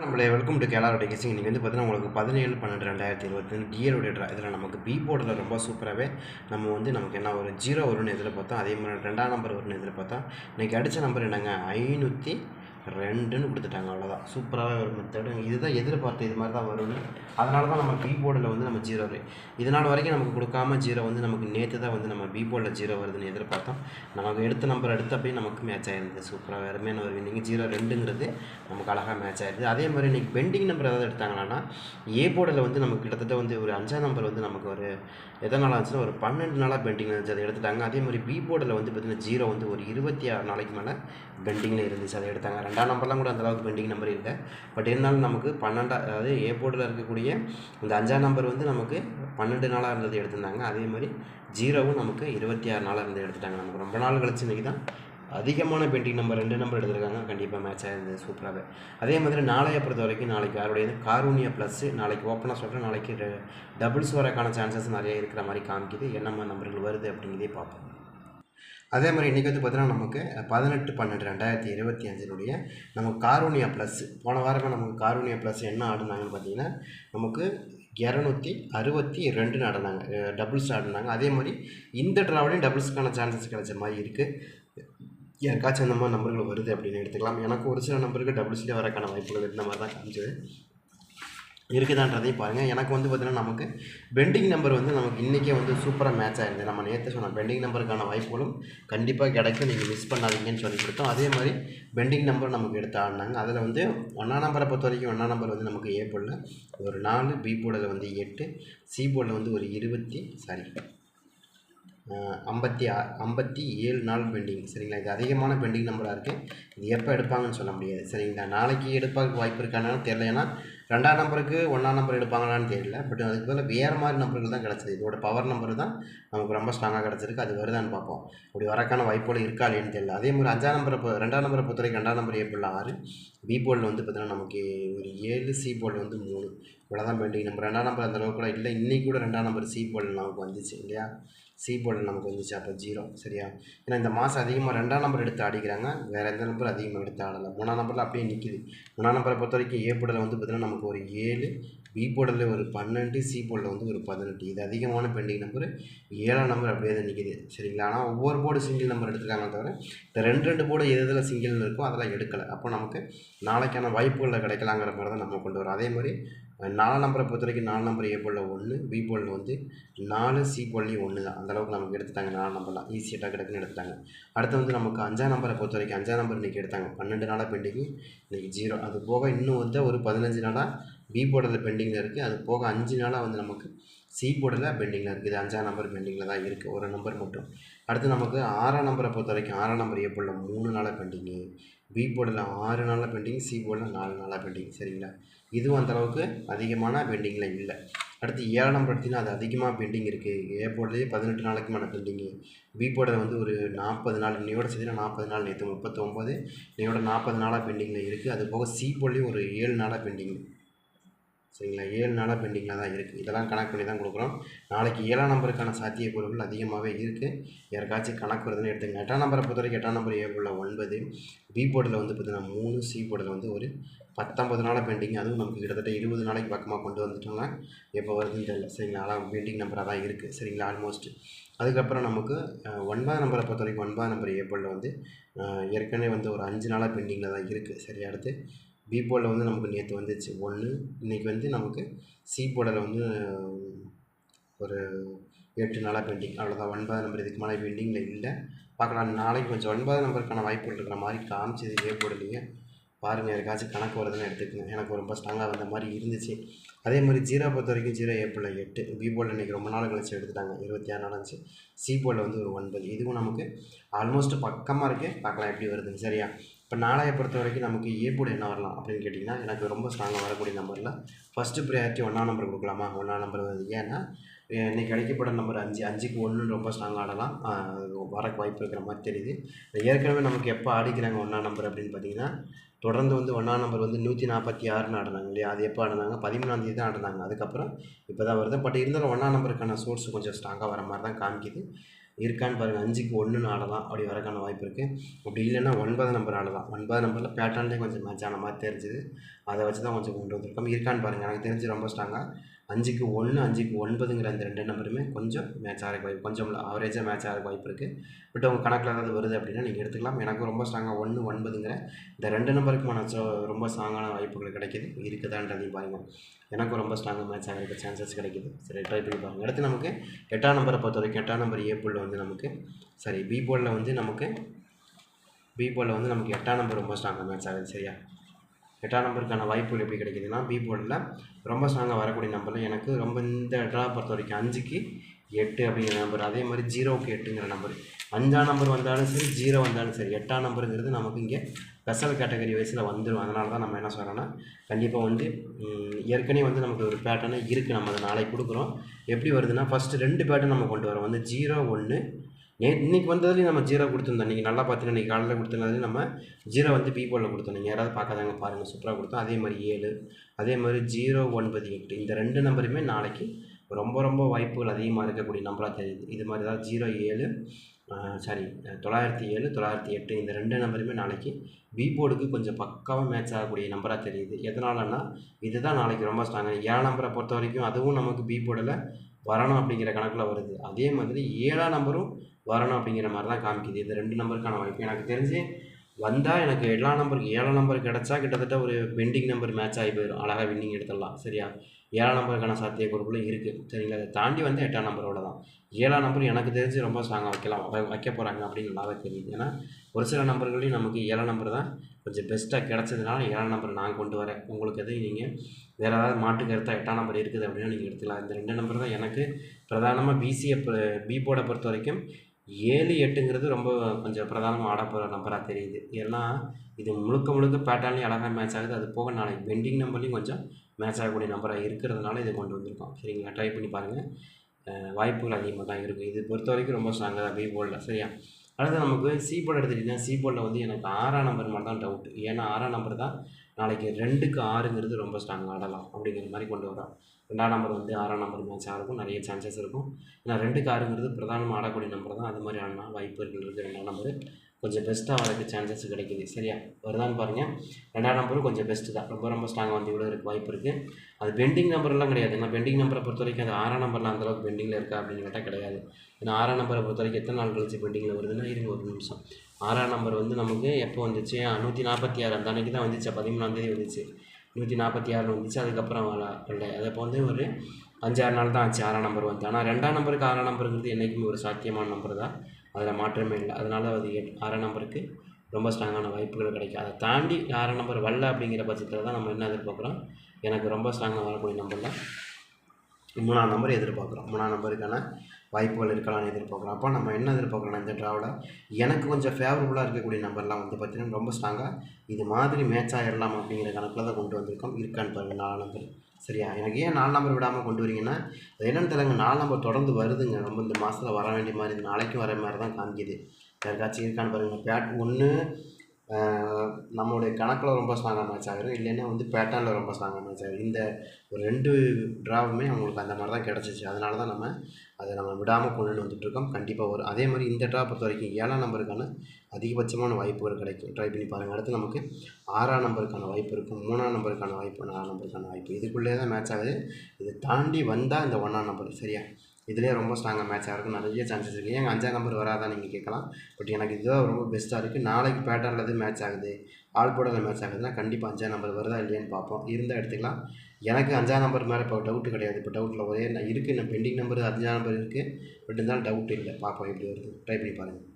நம்மளே welcome to கேலாரோட கேசிங் இன்றைக்கி வந்து பார்த்தீங்கன்னா உங்களுக்கு பதினேழு பன்னெண்டு ரெண்டாயிரத்தி இருபத்தி டிஎலோட ட்ரா இதில் நமக்கு பி போர்டில் ரொம்ப சூப்பராகவே நம்ம வந்து நமக்கு என்ன ஒரு ஜீரோ வரும்னு எதில் பார்த்தோம் அதே மாதிரி ரெண்டாம் நம்பர் வரும்னு எதில் பார்த்தோம் இன்றைக்கி அடித்த நம்பர் என்னங்க? ஐநூற்றி ரெண்டுன்னு கொடுத்துட்டாங்க அவ்வளோதான் சூப்பராகவே ஒரு மெத்தடு இதுதான் எதிர்பார்த்து இது மாதிரி தான் வரும்னு. அதனால தான் நம்ம பி போர்டில் வந்து நம்ம ஜீரோ இதனால் வரைக்கும் நமக்கு கொடுக்காம ஜீரோ வந்து நமக்கு நேற்று தான் வந்து நம்ம பி போர்டில் ஜீரோ வருதுன்னு எதிர்பார்த்தோம். நமக்கு எடுத்த நம்பர் எடுத்த அப்படியே நமக்கு மேட்ச் ஆயிருந்தது சூப்பராக அருமையான ஒரு வின்னிங் ஜீரோ ரெண்டுங்கிறது நமக்கு அழகாக மேட்ச் ஆயிருது. அதே மாதிரி இன்றைக்கி பெண்டிங் நம்பர் ஏதாவது எடுத்தாங்கன்னா ஏ போர்டில் வந்து நமக்கு கிட்டத்தட்ட வந்து ஒரு அஞ்சாம் நம்பர் வந்து நமக்கு ஒரு எத்தனை ஆச்சுன்னா ஒரு பன்னெண்டு நாளாக பெண்டிங் இருந்துச்சு. அதை எடுத்துட்டாங்க. அதே மாதிரி பி போர்டில் வந்து பார்த்திங்கன்னா ஜீரோ வந்து ஒரு இருபத்தி ஆறு நாளைக்கு மேலே பெண்டிங்கில் இருந்துச்சு. அதை எடுத்தாங்க. எல்லா நம்பர்லாம் கூட அந்தளவுக்கு பெண்டிங் நம்பர் இல்லை. பட் இருந்தாலும் நமக்கு பன்னெண்டா அதாவது ஏ போர்டில் இருக்கக்கூடிய இந்த அஞ்சாம் நம்பர் வந்து நமக்கு பன்னெண்டு நாளாக இருந்தது எடுத்திருந்தாங்க. அதே மாதிரி ஜீரோவும் நமக்கு இருபத்தி ஆறு நாளாக இருந்தது எடுத்துட்டாங்க. நமக்கு ரொம்ப நாள் கழிச்சு இன்றைக்கி தான் அதிகமான பெண்டிங் நம்பர் ரெண்டு நம்பர் எடுத்திருக்காங்க. கண்டிப்பாக மேட்ச் ஆயிருந்தது சூப்பராகவே அதே மாதிரி நாளைய பொறுத்த வரைக்கும் நாளைக்கு யாருடையது காரூனியா ப்ளஸ்ஸு நாளைக்கு ஓப்பனாக சொல்கிறேன் நாளைக்கு டபுள்ஸ் வரக்கான சான்சஸ் நிறைய இருக்கிற மாதிரி காமிக்குது. என்னம்மா நம்பர்கள் வருது அப்படிங்கிறதே பார்ப்போம். அதே மாதிரி இன்றைக்கி வந்து பார்த்தீங்கன்னா நமக்கு பதினெட்டு பன்னெண்டு ரெண்டாயிரத்தி இருபத்தி அஞ்சினுடைய நமக்கு காரூனியா ப்ளஸ் போன வாரமாக நமக்கு காரூனியா ப்ளஸ் என்ன ஆடுனாங்கன்னு பார்த்தீங்கன்னா நமக்கு இரநூத்தி அறுபத்தி ரெண்டு நடந்தாங்க டபுள்ஸ் ஆடினாங்க. அதே மாதிரி இந்த ட்ராவலையும் டபுள்ஸ்க்கான சான்சஸ் கிடைச்ச மாதிரி இருக்குது யாருக்காச்சும் அந்த மாதிரி நம்பர்கள் வருது அப்படின்னு எடுத்துக்கலாம். எனக்கு ஒரு சில நம்பருக்கு டபுள்ஸ்லேயே வரக்கான வாய்ப்புகள் இருந்த மாதிரி தான் காமிச்சது. இருக்குதான்றதையும் பாருங்கள் எனக்கு வந்து பார்த்திங்கன்னா நமக்கு பெண்டிங் நம்பர் வந்து நமக்கு இன்றைக்கே வந்து சூப்பராக மேட்ச் ஆயிருந்தது நம்ம நேற்று சொன்ன பெண்டிங் நம்பருக்கான வாய்ப்புகளும் கண்டிப்பாக கிடைக்கும். நீங்கள் மிஸ் பண்ணாதீங்கன்னு சொல்லி கொடுத்தோம். அதே மாதிரி பெண்டிங் நம்பர் நமக்கு எடுத்து ஆடினாங்க. அதில் வந்து ஒன்றாம் நம்பரை பொறுத்த வரைக்கும் ஒன்றா நம்பர் வந்து நமக்கு ஏ போர்டில் ஒரு நாலு பி போர்டில் வந்து எட்டு சி போர்டில் வந்து ஒரு இருபத்தி சாரி ஐம்பத்தி ஆ ஐம்பத்தி ஏழு நாள் பெண்டிங் சரிங்களா? இது அதிகமான பெண்டிங் நம்பராக இருக்குது இது எப்போ எடுப்பாங்கன்னு சொல்ல முடியாது. சரிங்களா? நாளைக்கு எடுப்பாங்க வாய்ப்பு இருக்கானாலும் தெரியல. ஏன்னா ரெண்டாம் நம்பருக்கு ஒன்றாம் நம்பர் எடுப்பாங்களான்னு தெரியல. பட் அதுக்கு பதில் வேறு மாதிரி நம்பருக்கு தான் கிடச்சிது. இதோட பவர் நம்பர் தான் நமக்கு ரொம்ப ஸ்ட்ராங்காக கிடச்சிருக்கு. அது வருதான்னு பார்ப்போம். அப்படி வரக்கான வாய்ப்புகள் இருக்கா இல்லைன்னு தெரியல. அதே மாதிரி அஞ்சாம் நம்பரை பொ ரெண்டாம் நம்பரை பொறுத்தவரைக்கும் ரெண்டாம் நம்பர் ஏப்ரல் ஆறு. பி போர்டில் வந்து பார்த்தீங்கன்னா நமக்கு ஒரு ஏழு சி போர்டில் வந்து மூணு. இவ்வளோ தான் பெண்டிங் நம்பர் ரெண்டாம் நம்பர் அந்த அளவுக்கு கூட இல்லை. இன்றைக்கி கூட ரெண்டாம் நம்பர் சி போர்டில் நமக்கு வந்துச்சு இல்லையா? சி போர்டில் நமக்கு வந்துச்சு அப்போ ஜீரோ சரியா? ஏன்னா இந்த மாதம் அதிகமாக ரெண்டாம் நம்பர் எடுத்து ஆடிக்கிறாங்க. வேறு எந்த நம்பர் அதிகமாக எடுத்து ஆடலை. மூணாம் நம்பரில் அப்படியே நிற்கிது மூணாம் நம்பரை பொறுத்த வரைக்கும் ஏ போர்டில் வந்து பார்த்திங்கன்னா நமக்கு ஒரு ஏழு பி போர்டில் ஒரு பன்னெண்டு சி போர்டில் வந்து ஒரு பதினெட்டு. இது அதிகமான பெண்டிங் நம்பர் ஏழாம் நம்பர் அப்படியே தான் நிற்கிது சரிங்களா? ஆனால் ஒவ்வொரு போர்டு சிங்கிள் நம்பர் எடுத்துருக்காங்க தவிர இந்த ரெண்டு ரெண்டு போர்டு எது எதில் சிங்கிள் இருக்கோ அதெல்லாம் எடுக்கலை. அப்போ நமக்கு நாளைக்கான வாய்ப்புகளில் கிடைக்கலாங்கிற மாதிரி தான் நம்ம கொண்டு வரோம். அதே மாதிரி நாலு நம்பரை பொறுத்த வரைக்கும் நாலு நம்பர் ஏ போலில் ஒன்று பி போலில் வந்து நாலு சி போல்லையும் ஒன்று தான். அந்தளவுக்கு நமக்கு எடுத்துட்டாங்க நாலு நம்பர்லாம் ஈஸியாக டக்கு டக்குன்னு எடுத்துட்டாங்க. அடுத்து வந்து நமக்கு அஞ்சாம் நம்பரை பொறுத்த வரைக்கும் அஞ்சாம் நம்பர் இன்றைக்கி எடுத்தாங்க. பன்னெண்டு நாளாக பெண்டிங்கு இன்றைக்கி ஜீரோ அது போக இன்னும் வந்து ஒரு பதினஞ்சு நாளாக பி போர்டில் பெண்டிங்கில் இருக்குது அது போக அஞ்சு நாளாக வந்து நமக்கு சி போர்டில் பெண்டிங்கில் இருக்குது. இது அஞ்சாம் நம்பர் பெண்டிங்கில் தான் இருக்குது ஒரு நம்பர் மட்டும். அடுத்து நமக்கு ஆறாம் நம்பரை பொறுத்த வரைக்கும் ஆறாம் நம்பர் ஏ போர்டில் மூணு நாளாக பெண்டிங்கு பி போர்டில் ஆறு நாளாக பெண்டிங் சி போர்டில் நாலு நாளாக பெண்டிங் சரிங்களா? இதுவும் அந்தளவுக்கு அதிகமான பெண்டிங்கில் இல்லை. அடுத்து ஏழாம் நம்பர் எடுத்திங்கன்னா அது அதிகமாக பெண்டிங் இருக்குது ஏ போர்டிலேயே பதினெட்டு நாளைக்கு மேலே பெண்டிங்கு பி போர்டில் வந்து ஒரு நாற்பது நாள் இன்னையோட சேர்த்துனா நாற்பது நாள் நேற்று முப்பத்தொம்போது இன்னையோட நாற்பது நாளாக பெண்டிங்கில் இருக்குது அது போக சி போர்ட்லேயும் ஒரு ஏழு நாளாக பெண்டிங் சரிங்களா ஏழு நாளாக பெண்டிங்கில் தான் இருக்குது இதெல்லாம் கணக்கு பண்ணி தான் கொடுக்குறோம். நாளைக்கு ஏழாம் நம்பருக்கான சாத்தியக்கூறுகள் அதிகமாகவே இருக்குது யாருக்காச்சும் கணக்கு வருதுன்னு எடுத்துங்க எட்டாம் நம்பரை பொறுத்த வரைக்கும் எட்டாம் நம்பர் ஏ ஒன்பது பி போர்டில் வந்து பார்த்திங்கன்னா மூணு சி போர்டில் வந்து ஒரு பத்தொம்பது நாளாக பெண்டிங் அதுவும் நமக்கு கிட்டத்தட்ட இருபது நாளைக்கு பக்கமாக கொண்டு வந்துட்டோங்க எப்போ வருதுன்னு தெரியல. சரிங்களா? அதான் பெண்டிங் நம்பராக தான் இருக்குது சரிங்களா? ஆல்மோஸ்ட் அதுக்கப்புறம் நமக்கு ஒன்பதாம் நம்பரை பொறுத்த வரைக்கும் ஒன்பதாம் நம்பர் ஏப்ரலில் வந்து ஏற்கனவே வந்து ஒரு அஞ்சு நாளாக பெண்டிங்கில் தான் இருக்குது சரி அடுத்து பி போர்டில் வந்து நமக்கு நேற்று வந்துச்சு. ஒன்று இன்றைக்கி வந்து நமக்கு சி போர்டில் வந்து ஒரு எட்டு நாளாக பெண்டிங் அவ்வளோதான் ஒன்பதாம் நம்பர் இதுக்கு மேலே பெண்டிங்கில் இல்லை. பார்க்கலாம். நாளைக்கு கொஞ்சம் ஒன்பதாம் நம்பருக்கான வாய்ப்புகள் இருக்கிற மாதிரி காமிச்சது ஏ போடலையே பாருங்கள் யாருக்காச்சும் கணக்கு வருதுன்னு எடுத்துக்கங்க. எனக்கு ரொம்ப ஸ்ட்ராங்காக வந்த மாதிரி இருந்துச்சு. அதே மாதிரி ஜீரோ பொறுத்த வரைக்கும் ஜீரோ ஏப்பில் எட்டு. பி போர்டில் இன்றைக்கி ரொம்ப நாள் கழிச்சு எடுத்துட்டாங்க. இருபத்தி ஆறு நாள் இருந்துச்சு சி போர்டில் வந்து ஒரு ஒன்பது. இதுவும் நமக்கு ஆல்மோஸ்ட் பக்கமாக இருக்குது பார்க்கலாம் எப்படி வருதுன்னு. சரியா? இப்போ நாளைய பொறுத்த வரைக்கும் நமக்கு ஏ என்ன வரலாம் அப்படின்னு கேட்டிங்கன்னா எனக்கு ரொம்ப ஸ்ட்ராங்காக வரக்கூடிய நம்பரில் ஃபஸ்ட்டு ப்ரையாரிட்டி ஒன்றாம் நம்பர் கொடுக்கலாமா? ஒன்றாம் நம்பர் வருது ஏன்னா இன்றைக்கி கிடைக்கப்பட நம்பர் அஞ்சு அஞ்சுக்கு ஒன்று ரொம்ப ஸ்ட்ராங் ஆடலாம். வரக்கு வாய்ப்பு இருக்கிற மாதிரி தெரியுது. ஏற்கனவே நமக்கு எப்போ ஆடிக்கிறாங்க ஒன்றாம் நம்பர் அப்படின்னு பார்த்தீங்கன்னா தொடர்ந்து வந்து ஒன்றாம் நம்பர் வந்து நூற்றி நாற்பத்தி ஆறுன்னு ஆடினாங்க இல்லையா? அது எப்போ ஆடினாங்க? பதிமூணாந்தேதி தான் ஆடினாங்க. அதுக்கப்புறம் இப்போ தான் வருது. பட் இருந்தாலும் ஒன்றாம் நம்பருக்கான சோர்ஸ் கொஞ்சம் ஸ்ட்ராங்காக வர மாதிரி தான் காமிக்குது. இருக்கான்னு பாருங்கள் அஞ்சுக்கு ஒன்றுன்னு ஆடலாம். அப்படி வரக்கான வாய்ப்பு இருக்குது அப்படி இல்லைன்னா ஒன்பது நம்பர் ஆடலாம். ஒன்பது நம்பரில் பேட்டர்ன்லேயே கொஞ்சம் மேட்ச் ஆன மாதிரி தெரிஞ்சுது. அதை வச்சு தான் கொஞ்சம் கொண்டு வந்திருக்கோம். இருக்கான்னு பாருங்கள் எனக்கு தெரிஞ்சு ரொம்ப ஸ்ட்ராங்காக அஞ்சுக்கு ஒன்று அஞ்சுக்கு ஒன்பதுங்கிற அந்த ரெண்டு நம்பருமே கொஞ்சம் மேட்ச் ஆகிறக்கு வாய்ப்பு கொஞ்சம் ஆவரேஜாக மேட்ச் ஆகிறக்கு வாய்ப்பு இருக்குது பட் உங்கள் கணக்கில் ஏதாவது வருது அப்படின்னா நீங்கள் எடுத்துக்கலாம். எனக்கு ரொம்ப ஸ்ட்ராங்காக ஒன்று ஒன்பதுங்கிற இந்த ரெண்டு நம்பருக்குமான ரொம்ப ஸ்ட்ராங்கான வாய்ப்புகள் கிடைக்கிது. இருக்குதான்றதையும் பாருங்கள் எனக்கும் ரொம்ப ஸ்ட்ராங்காக மேட்ச் ஆகிறதுக்கு சான்சஸ் கிடைக்கிது. சரி ட்ரை பண்ணி பாருங்கள் அடுத்து நமக்கு எட்டாம் நம்பரை பொறுத்த வரைக்கும் எட்டாம் நம்பர் ஏ போலில் வந்து நமக்கு சரி பி போலில் வந்து நமக்கு பி போலில் வந்து நமக்கு எட்டாம் நம்பர் ரொம்ப ஸ்ட்ராங்காக மேட்ச் ஆகுது சரியா? எட்டாம் நம்பருக்கான வாய்ப்புகள் எப்படி கிடைக்குதுன்னா பி போர்டில் ரொம்ப ஸ்ட்ராங்காக வரக்கூடிய நம்பரில் எனக்கு ரொம்ப இந்த ட்ரா பொறுத்த வரைக்கும் அஞ்சுக்கு எட்டு அப்படிங்கிற நம்பர் அதே மாதிரி ஜீரோவுக்கு எட்டுங்கிற நம்பர் அஞ்சாம் நம்பர் வந்தாலும் சரி ஜீரோ வந்தாலும் சரி எட்டாம் நம்பருங்கிறது நமக்கு இங்கே ஸ்பெஷல் கேட்டகரி வயசில் வந்துடும் அதனால தான் நம்ம என்ன சொல்கிறோன்னா கண்டிப்பாக வந்து ஏற்கனவே வந்து நமக்கு ஒரு பேட்டர்னு இருக்குது நம்ம அதை நாளைக்கு கொடுக்குறோம். எப்படி வருதுன்னா ஃபஸ்ட்டு ரெண்டு பேட்டர்ன் நம்ம கொண்டு வரோம். வந்து ஜீரோ ஒன்று நே இன்றைக்கி வந்ததுலேயும் நம்ம ஜீரோ கொடுத்துருந்தோம். நீங்கள் நல்லா பார்த்தீங்கன்னா இன்றைக்கி காலையில் கொடுத்துருந்ததுலேயும் நம்ம ஜீரோ வந்து பீபோலில் கொடுத்தோம். நீங்கள் யாராவது பார்க்காதாங்க பாருங்கள் சூப்பராக கொடுத்தோம். அதே மாதிரி ஏழு அதே மாதிரி ஜீரோ ஒன்பது எட்டு. இந்த ரெண்டு நம்பருமே நாளைக்கு ரொம்ப ரொம்ப வாய்ப்புகள் அதிகமாக இருக்கக்கூடிய நம்பராக தெரியுது. இது மாதிரி தான் ஜீரோ ஏழு சாரி தொள்ளாயிரத்தி ஏழு தொள்ளாயிரத்தி எட்டு. இந்த ரெண்டு நம்பருமே நாளைக்கு பி போர்டுக்கு கொஞ்சம் பக்காவாக மேட்ச் ஆகக்கூடிய நம்பராக தெரியுது. எதனாலன்னா இதுதான் நாளைக்கு ரொம்ப ஸ்ட்ராங்காக ஏழாம் நம்பரை பொறுத்த வரைக்கும் அதுவும் நமக்கு பி போர்டில் வரணும் அப்படிங்கிற கணக்கில் வருது. அதே மாதிரி ஏழாம் நம்பரும் வரணும் அப்படிங்கிற மாதிரி தான் காமிக்குது. இந்த ரெண்டு நம்பருக்கான வாய்ப்பு. எனக்கு தெரிஞ்சு வந்தால் எனக்கு எல்லா நம்பருக்கு ஏழாம் நம்பர் கிடச்சா கிட்டத்தட்ட ஒரு பெண்டிங் நம்பர் மேட்ச் ஆகி போயிடும் அழகாக வின்னிங் எடுத்துடலாம். சரியா? ஏழாம் நம்பருக்கான சாத்தியக்கூறுக்குள்ள இருக்குது சரிங்களா? அதை தாண்டி வந்து எட்டாம் நம்பரோட தான் ஏழாம் நம்பர் எனக்கு தெரிஞ்சு ரொம்ப ஸ்ட்ராங்காக வைக்கலாம். வ- வைக்க போகிறாங்க அப்படின்னு நல்லாவே தெரியுது. ஏன்னா ஒரு சில நம்பர்களையும் நமக்கு ஏழாம் நம்பர் தான் கொஞ்சம் பெஸ்ட்டாக கிடச்சதுனால ஏழாம் நம்பர் நான் கொண்டு வரேன். உங்களுக்கு எதுவும் நீங்கள் வேறு ஏதாவது மாட்டு கருத்தாக எட்டாம் நம்பர் இருக்குது அப்படின்னா நீங்கள் எடுத்துக்கலாம். இந்த ரெண்டு நம்பர் தான் எனக்கு பிரதானமாக பிசிஏ பி போர்டை பொறுத்த வரைக்கும் ஏழு எட்டுங்கிறது ரொம்ப கொஞ்சம் பிரதானமாக ஆட போகிற நம்பராக தெரியுது. ஏன்னா இது முழுக்க முழுக்க பேட்டர்ன்லேயும் அழகாக மேட்ச் ஆகுது. அது போக நாளைக்கு பெண்டிங் நம்பர்லேயும் கொஞ்சம் மேட்ச் ஆகக்கூடிய நம்பராக இருக்கிறதுனால இதை கொண்டு வந்திருக்கோம். சரிங்களா? ட்ரை பண்ணி பாருங்கள் வாய்ப்புகள் அதிகமாக தான் இருக்குது இது பொறுத்த வரைக்கும் ரொம்ப ஸ்ட்ராங்காக தான் பி போர்டில் சரியா? அடுத்து நமக்கு சி போர்டு எடுத்துக்கிட்டிங்கன்னா சி போர்டில் வந்து எனக்கு ஆறாம் நம்பர் மட்டும் தான் டவுட் ஏன்னா ஆறாம் நம்பர் தான் நாளைக்கு ரெண்டுக்கு ஆறுங்கிறது ரொம்ப ஸ்ட்ராங்காக ஆடலாம் அப்படிங்கிற மாதிரி கொண்டு வரோம் ரெண்டாம் நம்பர் வந்து ஆறாம் நம்பர் மேட்சாக இருக்கும். நிறைய சான்சஸ் இருக்கும். ஏன்னா ரெண்டுக்கு ஆறுங்கிறது பிரதானமாக ஆடக்கூடிய நம்பர் தான். அது மாதிரி ஆடினா வாய்ப்பு இருக்குது ரெண்டாம் நம்பர் கொஞ்சம் பெஸ்ட்டாக வரதுக்கு சான்சஸ் கிடைக்குது. சரியா? வருதான்னு பாருங்கள் ரெண்டாம் நம்பரும் கொஞ்சம் பெஸ்ட்டு தான். ரொம்ப ரொம்ப ஸ்ட்ராங்காக வந்து விடுறதுக்கு வாய்ப்பு இருக்குது அது பெண்டிங் நம்பர்லாம் கிடையாது. ஏன்னா பெண்டிங் நம்பரை பொறுத்த வரைக்கும் அது ஆறாம் நம்பரில் அந்தளவுக்கு பெண்டிங்கில் இருக்கா அப்படின்னு கேட்டால் கிடையாது. ஏன்னா ஆறாம் நம்பரை பொறுத்த வரைக்கும் எத்தனை நாள் கழிச்சு பெண்டிங்கில் வருதுன்னா இருங்க ஒரு நிமிஷம். ஆறாம் நம்பர் வந்து நமக்கு எப்போ வந்துச்சு? நூற்றி நாற்பத்தி ஆறு. அந்த அன்றைக்கி தான் வந்துச்சு பதிமூணாந்தேதி வந்துச்சு. நூற்றி நாற்பத்தி ஆறு வந்துச்சு. அதுக்கப்புறம் வரல. அது அப்போ வந்து ஒரு அஞ்சாறு நாள் தான் ஆச்சு. ஆறாம் நம்பர் வந்து. ஆனால் ரெண்டாம் நம்பருக்கு ஆறாம் நம்பருங்கிறது என்றைக்குமே ஒரு சாத்தியமான நம்பர் தான். அதில் மாற்றமே இல்லை. அதனால் அது எட் ஆறாம் நம்பருக்கு ரொம்ப ஸ்ட்ராங்கான வாய்ப்புகள் கிடைக்கும். அதை தாண்டி ஆறாம் நம்பர் வரல அப்படிங்கிற பட்சத்தில் தான் நம்ம என்ன எதிர்பார்க்குறோம்? எனக்கு ரொம்ப ஸ்ட்ராங்காக வரக்கூடிய நம்பர் தான் மூணாம் நம்பர் எதிர்பார்க்குறோம். மூணாம் நம்பருக்கான வாய்ப்புகள் இருக்கலாம்னு எதிர்பார்க்குறோம். அப்போ நம்ம என்ன எதிர்பார்க்குறோம் இந்த ட்ராவில் எனக்கு கொஞ்சம் ஃபேவரபுளாக இருக்கக்கூடிய நம்பர்லாம் வந்து பார்த்திங்கன்னா ரொம்ப ஸ்ட்ராங்காக இது மாதிரி மேட்ச் ஆகிடலாம் அப்படிங்கிற கணக்கில் தான் கொண்டு வந்திருக்கோம். இருக்கான்னு பாருங்கள் நாலு நம்பர் சரியா? எனக்கு ஏன் நாலு நம்பர் விடாமல் கொண்டு வரீங்கன்னா அது என்னென்னு தெரியலங்க நாலு நம்பர் தொடர்ந்து வருதுங்க. ரொம்ப இந்த மாதத்தில் வர வேண்டிய மாதிரி இந்த நாளைக்கும் வர மாதிரி தான் காமிக்குது. யாருக்காச்சும் இருக்கான்னு பாருங்கள் பேட் ஒன்று நம்மளுடைய கணக்கில் ரொம்ப ஸ்ட்ராங்காக மேட்ச் ஆகுது. இல்லைன்னா வந்து பேட்டர்னில் ரொம்ப ஸ்ட்ராங்காக மேட்ச் ஆகுது. இந்த ஒரு ரெண்டு ட்ராவுமே அவங்களுக்கு அந்த மாதிரி தான் கிடச்சிச்சு. அதனால தான் நம்ம அதை நம்ம விடாமல் கொண்டு வந்துட்டுருக்கோம். கண்டிப்பாக வரும் அதே மாதிரி இந்த ட்ரா பொறுத்த வரைக்கும் ஏழாம் நம்பருக்கான அதிகபட்சமான வாய்ப்புகள் கிடைக்கும். ட்ரை பண்ணி பாருங்கள் அடுத்து நமக்கு ஆறாம் நம்பருக்கான வாய்ப்பு இருக்கும். மூணாம் நம்பருக்கான வாய்ப்பு நாலாம் நம்பருக்கான வாய்ப்பு. இதுக்குள்ளே தான் மேட்ச் ஆகுது. இதை தாண்டி வந்தால் இந்த ஒன்றாம் நம்பர் சரியா? இதுலேயே ரொம்ப ஸ்ட்ராங்காக மேட்ச் ஆகிறதுக்கு நிறைய சான்சஸ் இருக்குது ஏன் அஞ்சாம் நம்பர் வராதான் நீங்கள் கேட்கலாம். பட் எனக்கு இதுதான் ரொம்ப பெஸ்ட்டாக இருக்குது நாளைக்கு பேட்டர்னில் எது மேட்ச் ஆகுது. ஆல் போர்டில் மேட்ச் ஆகுதுன்னா கண்டிப்பாக அஞ்சாம் நம்பர் வருதா இல்லையான்னு பார்ப்போம். இருந்தால் எடுத்துக்கலாம். எனக்கு அஞ்சாம் நம்பர் மேலே இப்போ டவுட்டு கிடையாது. இப்போ டவுட்டில் ஒரே இருக்குது இன்னும் பெண்டிங் நம்பர் அஞ்சாம் நம்பர் இருக்குது பட் இருந்தாலும் டவுட் இல்லை. பார்ப்போம் எப்படி வருது. ட்ரை பண்ணி பாருங்கள்